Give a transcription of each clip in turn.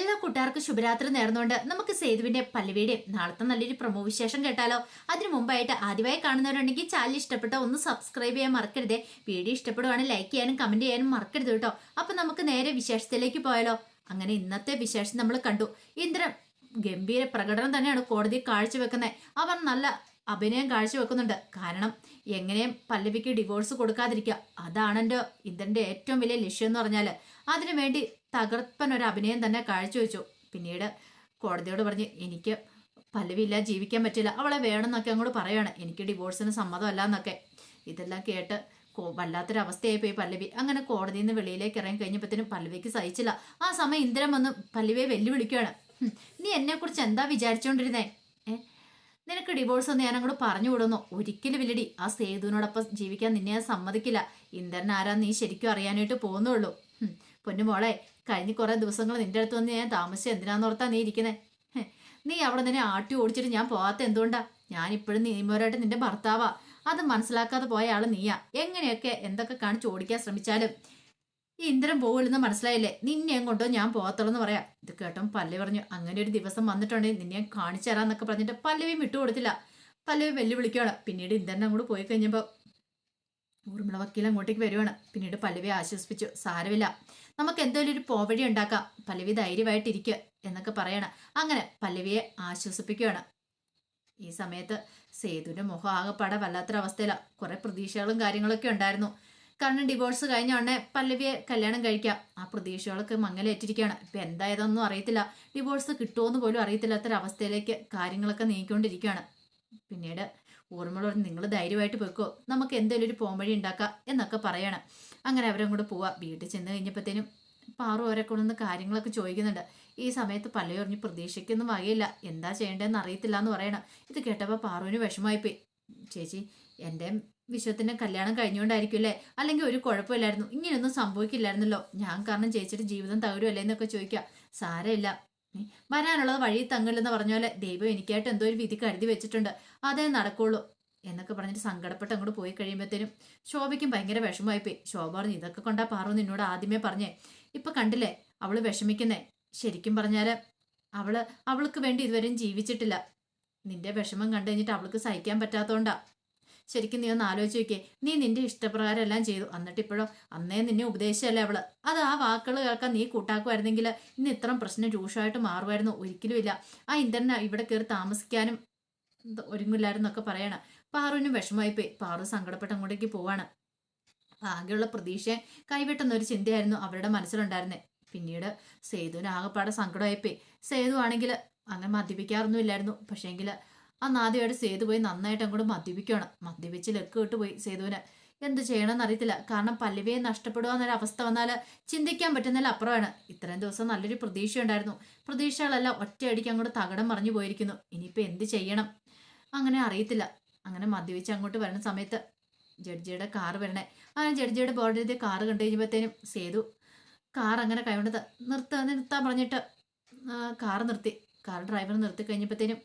എല്ലാ കൂട്ടുകാർക്കും ശുഭരാത്രി നേർന്നുകൊണ്ട് നമുക്ക് സേതുവിന്റെ പല്ലവിയുടെയും നാളത്തെ നല്ലൊരു പ്രമോ വിശേഷം കേട്ടാലോ. അതിനു മുമ്പായിട്ട് ആദ്യമായി കാണുന്നവരുണ്ടെങ്കിൽ ചാനൽ ഇഷ്ടപ്പെട്ട ഒന്ന് സബ്സ്ക്രൈബ് ചെയ്യാൻ മറക്കരുതേ. വീഡിയോ ഇഷ്ടപ്പെടുവാണെങ്കിൽ ലൈക്ക് ചെയ്യാനും കമന്റ് ചെയ്യാനും മറക്കരുത് കേട്ടോ. അപ്പൊ നമുക്ക് നേരെ വിശേഷത്തിലേക്ക് പോയാലോ. അങ്ങനെ ഇന്നത്തെ വിശേഷം നമ്മൾ കണ്ടു. ഇന്ദ്ര ഗംഭീര പ്രകടനം തന്നെയാണ് കോടതി കാഴ്ചവെക്കുന്നത്. അവർ നല്ല അഭിനയം കാഴ്ചവെക്കുന്നുണ്ട്. കാരണം എങ്ങനെയും പല്ലവിക്ക് ഡിവോഴ്സ് കൊടുക്കാതിരിക്കുക. അതാണ് എന്റെ ഇന്ദ്രന്റെ ഏറ്റവും വലിയ ലക്ഷ്യം എന്ന് പറഞ്ഞാൽ അതിനുവേണ്ടി തകർപ്പൻ ഒരു അഭിനയം തന്നെ കാഴ്ചവെച്ചു. പിന്നീട് കോടതിയോട് പറഞ്ഞ് എനിക്ക് പല്ലവില്ല ജീവിക്കാൻ പറ്റില്ല. അവളെ വേണമെന്നൊക്കെ അങ്ങോട്ട് പറയാണ്. എനിക്ക് ഡിവോഴ്സിന് സമ്മതമല്ല എന്നൊക്കെ ഇതെല്ലാം കേട്ട് വല്ലാത്തൊരവസ്ഥയായി പോയി പല്ലവി. അങ്ങനെ കോടതിയിൽ നിന്ന് വെളിയിലേക്ക് ഇറങ്ങി കഴിഞ്ഞപ്പോഴത്തേനും പല്ലവിക്ക് സഹിച്ചില്ല. ആ സമയം ഇന്ദ്രൻ വന്ന് പല്ലവിയെ വെല്ലുവിളിക്കുകയാണ്. "ഹും, നീ എന്നെക്കുറിച്ച് എന്താ വിചാരിച്ചുകൊണ്ടിരുന്നേ ഏ? നിനക്ക് ഡിവോഴ്സ് ഒന്ന് ഞാൻ അങ്ങോട്ട് പറഞ്ഞു വിടുന്നു. ഒരിക്കലും ഇല്ലടി. ആ സേതുവിനോടൊപ്പം ജീവിക്കാൻ നിന്നെ സമ്മതിക്കില്ല. ഇന്ദ്രൻ ആരാ നീ ശരിക്കും അറിയാനായിട്ട് പോകുന്നുള്ളൂ. പൊന്നുമോളെ കഴിഞ്ഞ കുറേ ദിവസങ്ങൾ നിന്റെ അടുത്ത് വന്ന് ഞാൻ താമസിച്ച് എന്തിനാന്നോർത്താ നീ ഇരിക്കുന്നേ? നീ അവിടെ നിന്നെ ആട്ടി ഓടിച്ചിട്ട് ഞാൻ പോകാത്ത എന്തുകൊണ്ടാ? ഞാൻ ഇപ്പോഴും നിയമപരമായിട്ട് നിന്റെ ഭർത്താവാ. അത് മനസ്സിലാക്കാതെ പോയ ആൾ നീയാ. എങ്ങനെയൊക്കെ എന്തൊക്കെ കാണിച്ച് ഓടിക്കാൻ ശ്രമിച്ചാലും. ഈ ഇന്ദ്രൻ പോകില്ലെന്ന് മനസ്സിലായില്ലേ? നിന്നെയും കൊണ്ടോ ഞാൻ പോകത്തുള്ളൂ എന്ന് പറയാം. ഇത് കേട്ടോ പല്ലവി പറഞ്ഞു അങ്ങനെ ഒരു ദിവസം വന്നിട്ടുണ്ടെങ്കിൽ നിന്നെ കാണിച്ചു തരാന്നൊക്കെ പറഞ്ഞിട്ട് പല്ലവിയും വിട്ടുകൊടുത്തില്ല പല്ലവി വെല്ലുവിളിക്കുകയാണ് പിന്നീട് ഇന്ദ്രനെ അങ്ങോട്ട് പോയി കഴിഞ്ഞപ്പോൾ ഊർമിള വക്കീൽ അങ്ങോട്ടേക്ക് വരുവാണ്. പിന്നീട് പല്ലവി ആശ്വസിപ്പിച്ചു. സാരമില്ല. നമുക്ക് എന്തെങ്കിലും ഒരു പോവഴി ഉണ്ടാക്കാം. പല്ലവി ധൈര്യമായിട്ടിരിക്കുക എന്നൊക്കെ പറയണം. അങ്ങനെ പല്ലവിയെ ആശ്വസിപ്പിക്കുകയാണ്. ഈ സമയത്ത് സേതുവിന്റെ മുഖം ആകെപ്പാടെ വല്ലാത്തൊരവസ്ഥയിലാണ് കുറെ പ്രതീക്ഷകളും കാര്യങ്ങളൊക്കെ ഉണ്ടായിരുന്നു. കാരണം ഡിവോഴ്സ് കഴിഞ്ഞ ഉടനെ പല്ലവിയെ കല്യാണം കഴിക്കാം. ആ പ്രതീക്ഷകളൊക്കെ മങ്ങലേറ്റിരിക്കുകയാണ്. ഇപ്പൊ എന്തായതൊന്നും അറിയത്തില്ല. ഡിവോഴ്സ് കിട്ടുമോ എന്ന് പോലും അറിയത്തില്ലാത്തൊരവസ്ഥയിലേക്ക് കാര്യങ്ങളൊക്കെ നീങ്ങിക്കൊണ്ടിരിക്കുകയാണ്. പിന്നീട് പറഞ്ഞു നിങ്ങൾ ധൈര്യമായിട്ട് വെക്കോ നമുക്ക് എന്തെങ്കിലും ഒരു പോംവഴി ഉണ്ടാക്കാം എന്നൊക്കെ പറയണം. അങ്ങനെ അവരും കൂടെ പോവാ. വീട്ടിൽ ചെന്ന് കഴിഞ്ഞപ്പോഴത്തേനും പാറു അവരെ കൊണ്ടൊന്ന് കാര്യങ്ങളൊക്കെ ചോദിക്കുന്നുണ്ട്. ഈ സമയത്ത് പലയൊറിഞ്ഞ് പറഞ്ഞു പ്രതീക്ഷയ്ക്കൊന്നും വകയില്ല. എന്താ ചെയ്യേണ്ടതെന്ന് അറിയത്തില്ല എന്ന് പറയണം. ഇത് കേട്ടപ്പോൾ പാറുവിന് വിഷമമായിപ്പോയി. ചേച്ചി എന്റെ വിശ്വത്തിന്റെ കല്യാണം കഴിഞ്ഞുകൊണ്ടായിരിക്കും അല്ലേ അല്ലെങ്കിൽ ഒരു കുഴപ്പമില്ലായിരുന്നു. ഇങ്ങനെയൊന്നും സംഭവിക്കില്ലായിരുന്നല്ലോ. ഞാൻ കാരണം ചേച്ചിയുടെ ജീവിതം തകരുമല്ലേ എന്നൊക്കെ ചോദിക്കുക സാരമില്ല. വരാനുള്ളത് വഴി തങ്ങില്ലെന്ന് പറഞ്ഞ പോലെ ദൈവം എനിക്കായിട്ട് എന്തോ ഒരു വിധി കരുതി വെച്ചിട്ടുണ്ട്. അതേ നടക്കുള്ളൂ. എന്നൊക്കെ പറഞ്ഞിട്ട് സങ്കടപ്പെട്ട് അങ്ങോട്ട് പോയി കഴിയുമ്പോഴത്തേനും ശോഭയ്ക്കും ഭയങ്കര വിഷമമായി പോയി ശോഭ പറഞ്ഞു ഇതൊക്കെ കൊണ്ടാ പാറു നിന്നോട് ആദ്യമേ പറഞ്ഞേ. ഇപ്പൊ കണ്ടില്ലേ അവൾ വിഷമിക്കുന്നേ. ശരിക്കും പറഞ്ഞാൽ അവൾ അവൾക്ക് വേണ്ടി ഇതുവരെയും ജീവിച്ചിട്ടില്ല. നിന്റെ വിഷമം കണ്ടു കഴിഞ്ഞിട്ട് അവൾക്ക് സഹിക്കാൻ പറ്റാത്തോണ്ടാ. ശരിക്കും നീ ഒന്ന് ആലോചിച്ച് നോക്കിയേ. നീ നിന്റെ ഇഷ്ടപ്രകാരം എല്ലാം ചെയ്തു. എന്നിട്ട് ഇപ്പോഴോ അന്നേ നിന്നെ ഉപദേശിച്ചല്ലേ അവൾ. അത് ആ വാക്കുകൾ കേൾക്കാൻ നീ കൂട്ടാക്കുമായിരുന്നെങ്കിൽ ഇന്ന് ഇത്രയും പ്രശ്നം രൂക്ഷമായിട്ട് മാറുമായിരുന്നു. ഒരിക്കലും ഇല്ല ആ ഇന്ദ്രനെ ഇവിടെ കയറി താമസിക്കാനും ഒരുങ്ങില്ലായിരുന്നൊക്കെ പറയണം. പാറുവിനും വിഷമമായി പോയി. പാറു സങ്കടപ്പെട്ട് അങ്ങോട്ടേക്ക് പോവാണ്. ആകെയുള്ള പ്രതീക്ഷയെ കൈവിട്ടുന്നൊരു ചിന്തയായിരുന്നു അവരുടെ മനസ്സിലുണ്ടായിരുന്നത് പിന്നീട് സേതുവിന് ആകെപ്പാടെ സങ്കടമായിപ്പോയി സേതു ആണെങ്കിൽ അങ്ങനെ മദ്യപിക്കാറൊന്നും ഇല്ലായിരുന്നു പക്ഷേങ്കിൽ ആ നാദിയോട് സേതു പോയി നന്നായിട്ട് അങ്ങോട്ട് മദ്യപിക്കുകയാണ് മദ്യപിച്ച് ലക്ക് കിട്ടു പോയി സേതുവിന്. എന്ത് ചെയ്യണമെന്ന് അറിയത്തില്ല കാരണം പല്ലവിയെ നഷ്ടപ്പെടുക എന്നൊരു അവസ്ഥ വന്നാൽ ചിന്തിക്കാൻ പറ്റുന്നതിൽ അപ്പുറമാണ്. ഇത്രയും ദിവസം നല്ലൊരു പ്രതീക്ഷ ഉണ്ടായിരുന്നു പ്രതീക്ഷകളെല്ലാം ഒറ്റയടിക്ക് അങ്ങോട്ട് തകടം മറിഞ്ഞു പോയിരിക്കുന്നു. ഇനിയിപ്പോൾ എന്ത് ചെയ്യണം? അങ്ങനെ അറിയത്തില്ല. അങ്ങനെ മദ്യപിച്ച് അങ്ങോട്ട് വരുന്ന സമയത്ത് ജഡ്ജിയുടെ കാർ വരണേ. അങ്ങനെ ജഡ്ജിയുടെ ബോർഡിൽ കാറ് കണ്ടു കഴിഞ്ഞപ്പോഴത്തേനും സേതു കാർ അങ്ങനെ കൈകൊണ്ട് ത- നിർത്ത നിർത്താൻ പറഞ്ഞിട്ട് കാർ നിർത്തി. കാർ ഡ്രൈവർ നിർത്തി കഴിഞ്ഞപ്പോഴത്തേനും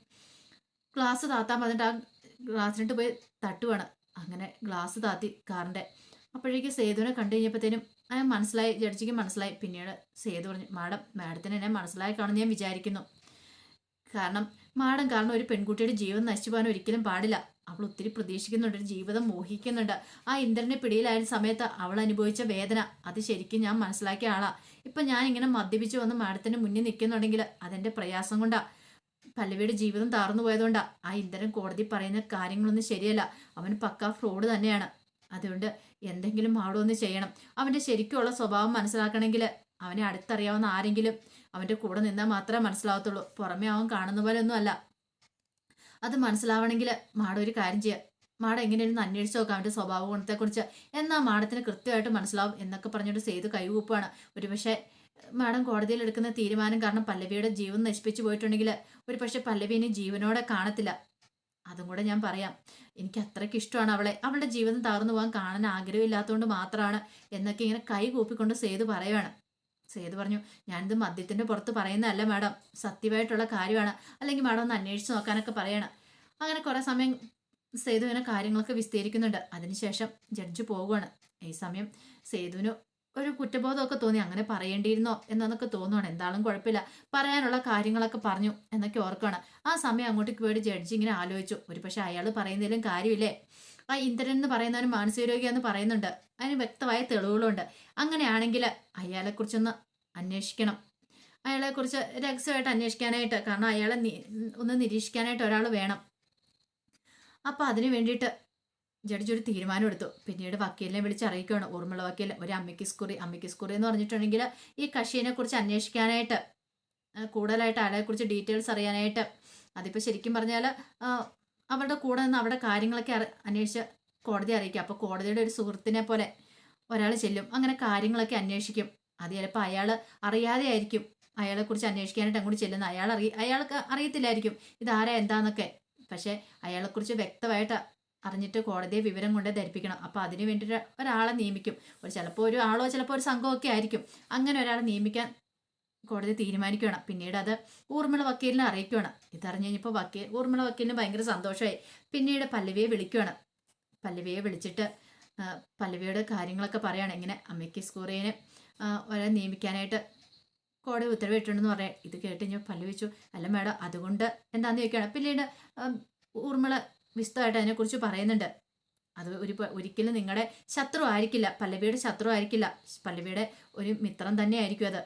ഗ്ലാസ് താത്താൻ പറഞ്ഞിട്ട് ആ ഗ്ലാസ്സിനിട്ട് പോയി തട്ടുവാണ്. അങ്ങനെ ഗ്ലാസ് താത്തി കാറിന്റെ അപ്പോഴേക്കും സേതുവിനെ കണ്ടു കഴിഞ്ഞപ്പോഴത്തേനും അയാൾ മനസ്സിലായി ജഡ്ജിക്ക് മനസ്സിലായി. പിന്നീട് സേതു പറഞ്ഞു മാഡം മാഡത്തിന് എന്നെ മനസ്സിലായി കാണുമെന്ന് ഞാൻ വിചാരിക്കുന്നു. കാരണം മാഡം കാരണം ഒരു പെൺകുട്ടിയുടെ ജീവൻ നശിച്ചു പോകാൻ ഒരിക്കലും പാടില്ല. അവൾ ഒത്തിരി പ്രതീക്ഷിക്കുന്നുണ്ട് ഒരു ജീവിതം മോഹിക്കുന്നുണ്ട്. ആ ഇന്ദ്രന്റെ പിടിയിലായ സമയത്ത് അവൾ അനുഭവിച്ച വേദന അത് ശരിക്കും ഞാൻ മനസ്സിലാക്കിയ ആളാ. ഇപ്പൊ ഞാൻ ഇങ്ങനെ മദ്യപിച്ച് വന്ന് മാഡത്തിന് മുന്നിൽ നിൽക്കുന്നുണ്ടെങ്കിൽ അതെന്റെ പ്രയാസം കൊണ്ടാ. പല്ലവിയുടെ ജീവിതം താർന്നു പോയതുകൊണ്ടാ. ആ ഇന്ദ്രൻ കോടതി പറയുന്ന കാര്യങ്ങളൊന്നും ശരിയല്ല. അവൻ പക്ക ഫ്രോഡ് തന്നെയാണ്. അതുകൊണ്ട് എന്തെങ്കിലും മാടൊന്ന് ചെയ്യണം. അവന്റെ ശരിക്കുള്ള സ്വഭാവം മനസ്സിലാക്കണമെങ്കിൽ അവനെ അടുത്തറിയാവുന്ന ആരെങ്കിലും അവന്റെ കൂടെ നിന്നാൽ മാത്രമേ മനസ്സിലാവത്തുള്ളൂ. പുറമെ അവൻ കാണുന്ന പോലെ ഒന്നും അല്ല. അത് മനസ്സിലാവണമെങ്കിൽ മാഡം ഒരു കാര്യം ചെയ്യുക മാഡം എങ്ങനെയായിരുന്നു അന്വേഷിച്ച് നോക്കാം അവന്റെ സ്വഭാവ ഗുണത്തെക്കുറിച്ച്. എന്നാൽ മാഡത്തിന് കൃത്യമായിട്ട് മനസ്സിലാവും എന്നൊക്കെ പറഞ്ഞിട്ട് ചെയ്ത് കൈകൂപ്പാണ് ഒരുപക്ഷെ മാഡം കോടതിയിൽ എടുക്കുന്ന തീരുമാനം കാരണം പല്ലവിയുടെ ജീവൻ നശിപ്പിച്ചു പോയിട്ടുണ്ടെങ്കിൽ ഒരു പക്ഷെ പല്ലവിനെ ജീവനോടെ കാണത്തില്ല. അതും കൂടെ ഞാൻ പറയാം. എനിക്ക് അത്രയ്ക്ക് ഇഷ്ടമാണ് അവളെ. അവളുടെ ജീവിതം തകർന്നു പോകാൻ കാണാൻ ആഗ്രഹമില്ലാത്തതുകൊണ്ട് മാത്രമാണ് എന്നൊക്കെ ഇങ്ങനെ കൈ കൂപ്പിക്കൊണ്ട് സേതു പറയുവാണ്. സേതു പറഞ്ഞു ഞാനിത് മദ്യത്തിന്റെ പുറത്ത് പറയുന്നതല്ല മാഡം. സത്യമായിട്ടുള്ള കാര്യമാണ്. അല്ലെങ്കിൽ മാഡം ഒന്ന് അന്വേഷിച്ച് നോക്കാനൊക്കെ പറയണം. അങ്ങനെ കുറേ സമയം സേതു ഇങ്ങനെ കാര്യങ്ങളൊക്കെ വിസ്തീരിക്കുന്നുണ്ട്. അതിനുശേഷം ജഡ്ജ് പോവുകയാണ് ഈ സമയം സേതുവിന് ഒരു കുറ്റബോധമൊക്കെ തോന്നി. അങ്ങനെ പറയേണ്ടിയിരുന്നോ? എന്നൊക്കെ തോന്നുവാണ്. എന്താളും കുഴപ്പമില്ല. പറയാനുള്ള കാര്യങ്ങളൊക്കെ പറഞ്ഞു എന്നൊക്കെ ഓർക്കുകയാണ് ആ സമയം അങ്ങോട്ടേക്ക് പോയിട്ട് ജഡ്ജി ഇങ്ങനെ ആലോചിച്ചു. ഒരു പക്ഷെ അയാൾ പറയുന്നതിലും കാര്യമില്ലേ? ആ ഇന്ദ്രൻ എന്ന് പറയുന്നവന് മാനസിക രോഗിയാന്ന് പറയുന്നുണ്ട്. അതിന് വ്യക്തമായ തെളിവുകളുണ്ട്. അങ്ങനെയാണെങ്കിൽ അയാളെക്കുറിച്ചൊന്ന് അന്വേഷിക്കണം. അയാളെക്കുറിച്ച് രഹസ്യമായിട്ട് അന്വേഷിക്കാനായിട്ട് കാരണം അയാളെ ഒന്ന് നിരീക്ഷിക്കാനായിട്ട് ഒരാൾ വേണം. അപ്പോൾ അതിന് വേണ്ടിയിട്ട് ജഡ്ജി ഒരു തീരുമാനം എടുത്തു പിന്നീട് വക്കീലിനെ വിളിച്ച് അറിയിക്കുകയാണ്. ഓർമ്മയുള്ള വക്കീൽ ഒരു അമ്മയ്ക്ക് സ്കുറി അമ്മയ്ക്ക് സ്കുറി എന്ന് പറഞ്ഞിട്ടുണ്ടെങ്കിൽ ഈ കഷീനെ കുറിച്ച് അന്വേഷിക്കാനായിട്ട് കൂടുതലായിട്ട് അയാളെക്കുറിച്ച് ഡീറ്റെയിൽസ് അറിയാനായിട്ട് അതിപ്പോൾ ശരിക്കും പറഞ്ഞാൽ അവരുടെ കൂടെ നിന്ന് അവിടെ കാര്യങ്ങളൊക്കെ അന്വേഷിച്ച് കോടതി അറിയിക്കുക അപ്പോൾ കോടതിയുടെ ഒരു സുഹൃത്തിനെ പോലെ ഒരാൾ ചെല്ലും. അങ്ങനെ കാര്യങ്ങളൊക്കെ അന്വേഷിക്കും. അത് ചിലപ്പോൾ അയാൾ അറിയാതെ ആയിരിക്കും. അയാളെക്കുറിച്ച് അന്വേഷിക്കാനായിട്ട് അങ്ങോട്ട് ചെല്ലുന്ന അയാൾ അറിയ അയാൾക്ക് അറിയത്തില്ലായിരിക്കും. ഇതാരാ എന്താന്നൊക്കെ. പക്ഷേ അയാളെക്കുറിച്ച് വ്യക്തമായിട്ട് അറിഞ്ഞിട്ട് കോടതിയെ വിവരം കൊണ്ട് ധരിപ്പിക്കണം. അപ്പോൾ അതിന് വേണ്ടിയിട്ട് ഒരാളെ നിയമിക്കും. ഒരു ചിലപ്പോൾ ഒരു ആളോ ചിലപ്പോൾ ഒരു സംഘമൊക്കെ ആയിരിക്കും. അങ്ങനെ ഒരാളെ നിയമിക്കാൻ കോടതി തീരുമാനിക്കുകയാണ്. പിന്നീട് അത് ഊർമിള വക്കീലിനെ അറിയിക്കുകയാണ്. ഇതറിഞ്ഞ് കഴിഞ്ഞപ്പോൾ വക്കീൽ ഊർമിള വക്കീലിന് ഭയങ്കര സന്തോഷമായി. പിന്നീട് പല്ലവിയെ വിളിക്കുകയാണ്. പല്ലവിയെ വിളിച്ചിട്ട് പല്ലവിയുടെ കാര്യങ്ങളൊക്കെ പറയുകയാണ് ഇങ്ങനെ അമ്മയ്ക്ക് സ്കൂറിനെ ഒരാളെ നിയമിക്കാനായിട്ട് കോടതി ഉത്തരവിട്ടുണ്ടെന്ന് പറയാം. ഇത് കേട്ട് ഞാൻ പല്ലവിച്ചു അല്ല മേഡം അതുകൊണ്ട് എന്താണെന്ന് ചോദിക്കുകയാണ്? പിന്നീട് ഊർമിള വിശദമായിട്ട് അതിനെക്കുറിച്ച് പറയുന്നുണ്ട്. അത് ഒരു ഒരിക്കലും നിങ്ങളുടെ ശത്രു ആയിരിക്കില്ല. പല്ലവിയുടെ ശത്രു ആയിരിക്കില്ല. പല്ലവിയുടെ ഒരു മിത്രം തന്നെ ആയിരിക്കും അത്.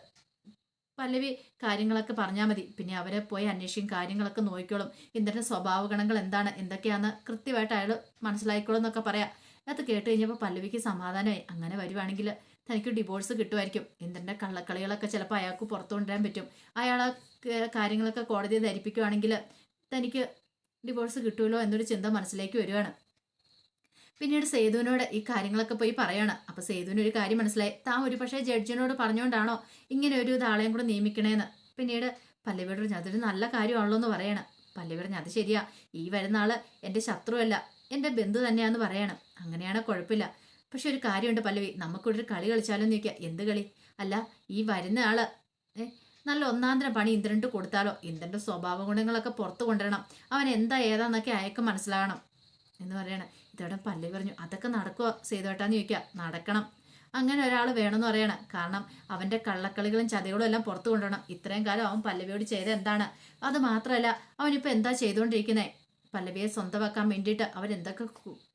പല്ലവി കാര്യങ്ങളൊക്കെ പറഞ്ഞാൽ മതി. പിന്നെ അവരെ പോയി അന്വേഷിക്കും കാര്യങ്ങളൊക്കെ നോക്കിക്കോളും. ഇന്ദ്രന്റെ സ്വഭാവ ഗണങ്ങൾ എന്താണ്? എന്തൊക്കെയാണ് കൃത്യമായിട്ട് അയാൾ മനസ്സിലാക്കിക്കോളും എന്നൊക്കെ പറയാം. അത് കേട്ട് കഴിഞ്ഞപ്പോൾ പല്ലവിക്ക് സമാധാനമായി. അങ്ങനെ വരുവാണെങ്കിൽ തനിക്ക് ഡിവോഴ്സ് കിട്ടുമായിരിക്കും. ഇന്ദ്രന്റെ കള്ളക്കളികളൊക്കെ ചിലപ്പോൾ അയാൾക്ക് പുറത്തു കൊണ്ടുവരാൻ പറ്റും. അയാളെ കാര്യങ്ങളൊക്കെ കോടതിയെ ധരിപ്പിക്കുവാണെങ്കിൽ തനിക്ക് ഡിവോഴ്സ് കിട്ടുമല്ലോ എന്നൊരു ചിന്ത മനസ്സിലേക്ക് വരികയാണ് പിന്നീട് സേതുവിനോട് ഈ കാര്യങ്ങളൊക്കെ പോയി പറയാണ്. അപ്പൊ സേതുവിന് ഒരു കാര്യം മനസ്സിലായി. താൻ ഒരു പക്ഷേ ജഡ്ജിനോട് പറഞ്ഞുകൊണ്ടാണോ ഇങ്ങനെ ഒരു ഇതാളെയും കൂടെ നിയമിക്കണേന്ന്. പിന്നീട് പല്ലവിയോട് പറഞ്ഞു അതൊരു നല്ല കാര്യമാണല്ലോ എന്ന് പറയണം. പല്ലവി പറഞ്ഞു അത് ശരിയാ. ഈ വരുന്ന ആൾ എന്റെ ശത്രുവല്ല എന്റെ ബന്ധു തന്നെയാന്ന് പറയണം. അങ്ങനെയാണ് കുഴപ്പമില്ല. പക്ഷെ ഒരു കാര്യമുണ്ട് പല്ലവി. നമുക്കിവിടെ ഒരു കളി കളിച്ചാലോ എന്ന് ചോദിക്കുക എന്ത് കളി? അല്ല ഈ വരുന്ന ആൾ നല്ല ഒന്നാന്തരം പണി ഇന്ദ്രനിട്ട് കൊടുത്താലോ? ഇന്ദ്രന്റെ സ്വഭാവ ഗുണങ്ങളൊക്കെ പുറത്തു കൊണ്ടുവരണം. അവൻ എന്താ ഏതാന്നൊക്കെ അയക്കം മനസ്സിലാകണം എന്ന് പറയണം. ഇതോടെ പല്ലി പറഞ്ഞു അതൊക്കെ നടക്കുമോ സേതുവേട്ടാന്ന് ചോദിക്കുക. നടക്കണം. അങ്ങനെ ഒരാൾ വേണമെന്ന് പറയണം. കാരണം അവന്റെ കള്ളക്കളികളും ചതികളും എല്ലാം പുറത്തു കൊണ്ടുവരണം. ഇത്രയും കാലം അവൻ പല്ലവിയോട് ചെയ്ത എന്താണ്? അത് മാത്രമല്ല അവനിപ്പോൾ എന്താ ചെയ്തുകൊണ്ടിരിക്കുന്നത് പല്ലവിയെ സ്വന്തമാക്കാൻ വേണ്ടിയിട്ട് അവരെന്തൊക്കെ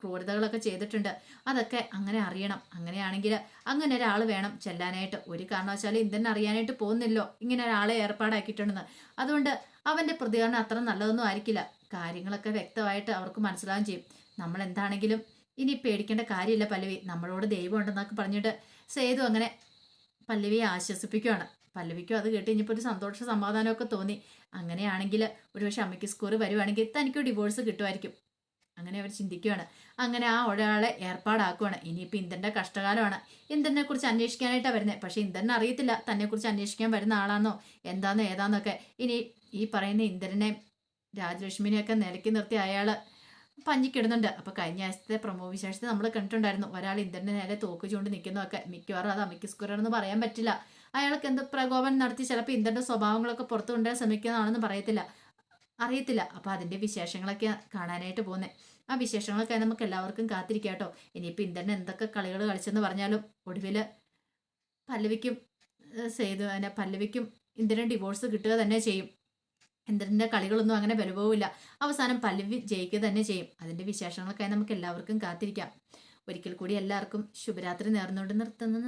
ക്രൂരതകളൊക്കെ ചെയ്തിട്ടുണ്ട്. അതൊക്കെ അങ്ങനെ അറിയണം. അങ്ങനെയാണെങ്കിൽ അങ്ങനെ ഒരാൾ വേണം ചെല്ലാനായിട്ട്. ഒരു കാരണവശാലും ഇന്ത്യൻ അറിയാനായിട്ട് പോകുന്നില്ലോ? ഇങ്ങനെ ഒരാളെ ഏർപ്പാടാക്കിയിട്ടുണ്ടെന്ന്. അതുകൊണ്ട് അവന്റെ പ്രതികരണം അത്ര നല്ലതൊന്നും ആയിരിക്കില്ല. കാര്യങ്ങളൊക്കെ വ്യക്തമായിട്ട് അവർക്ക് മനസ്സിലാവുകയും ചെയ്യും. നമ്മൾ എന്താണെങ്കിലും ഇനി പേടിക്കേണ്ട കാര്യമില്ല പല്ലവി. നമ്മളോട് ദൈവം ഉണ്ടെന്നൊക്കെ പറഞ്ഞിട്ട് സേതു അങ്ങനെ പല്ലവിയെ ആശ്വസിപ്പിക്കുകയാണ്. പല്ലവിക്കും അത് കേട്ട് കഴിഞ്ഞപ്പോൾ ഒരു സന്തോഷ സമാധാനമൊക്കെ തോന്നി. അങ്ങനെയാണെങ്കിൽ ഒരുപക്ഷെ അമ്മയ്ക്ക് സ്കോർ വരുവാണെങ്കിൽ തനിക്ക് ഡിവോഴ്സ് കിട്ടുമായിരിക്കും. അങ്ങനെ അവർ ചിന്തിക്കുകയാണ്. അങ്ങനെ ആ ഒരാളെ ഏർപ്പാടാക്കുകയാണ്. ഇനിയിപ്പോൾ ഇന്ദ്രന്റെ കഷ്ടകാലമാണ്. ഇന്ദ്രനെ കുറിച്ച് അന്വേഷിക്കാനായിട്ടാണ് വരുന്നത്. പക്ഷേ ഇന്ദ്രനെ അറിയത്തില്ല തന്നെക്കുറിച്ച് അന്വേഷിക്കാൻ വരുന്ന ആളാണോ എന്താണെന്നോ ഏതാണെന്നൊക്കെ ഇനി ഈ പറയുന്ന ഇന്ദ്രനെ രാജലക്ഷ്മിനെയൊക്കെ നിലയ്ക്ക് നിർത്തി അയാൾ പഞ്ഞിക്കിടുന്നുണ്ട്. അപ്പോൾ കഴിഞ്ഞ ആഴ്ചത്തെ പ്രമോ വിശേഷത്തെ നമ്മൾ കണ്ടിട്ടുണ്ടായിരുന്നു. ഒരാൾ ഇന്ദ്രന്റെ നേരെ തോക്ക് ചൂണ്ട് നിൽക്കുന്നതൊക്കെ മിക്കവാറും അത് അമിക്ക് സ്കുരാണെന്ന് പറയാൻ പറ്റില്ല. അയാൾക്ക് എന്ത് പ്രകോപനം നടത്തി ചിലപ്പോൾ ഇന്ദ്രന്റെ സ്വഭാവങ്ങളൊക്കെ പുറത്തു കൊണ്ടുവരാൻ ശ്രമിക്കുന്നതാണെന്ന് പറയത്തില്ല. അറിയത്തില്ല. അപ്പോൾ അതിന്റെ വിശേഷങ്ങളൊക്കെ കാണാനായിട്ട് പോകുന്നത് ആ വിശേഷങ്ങളൊക്കെ നമുക്ക് എല്ലാവർക്കും കാത്തിരിക്കാം കേട്ടോ. ഇനിയിപ്പോൾ ഇന്ദ്രൻ എന്തൊക്കെ കളികൾ കളിച്ചെന്ന് പറഞ്ഞാലും ഒടുവിൽ പല്ലവിക്കും സേതു പല്ലവിക്കും ഇന്ദ്രൻ ഡിവോഴ്സ് കിട്ടുക തന്നെ ചെയ്യും. ഇന്ദ്രന്റെ കളികളൊന്നും അങ്ങനെ ബലപോവില്ല അവസാനം പല്ലവി ജയിക്കുക തന്നെ ചെയ്യും. അതിന്റെ വിശേഷങ്ങൾക്കായി നമുക്ക് എല്ലാവർക്കും കാത്തിരിക്കാം. ഒരിക്കൽ കൂടി എല്ലാവർക്കും ശുഭരാത്രി നേർന്നുകൊണ്ട് നിർത്തുന്നു.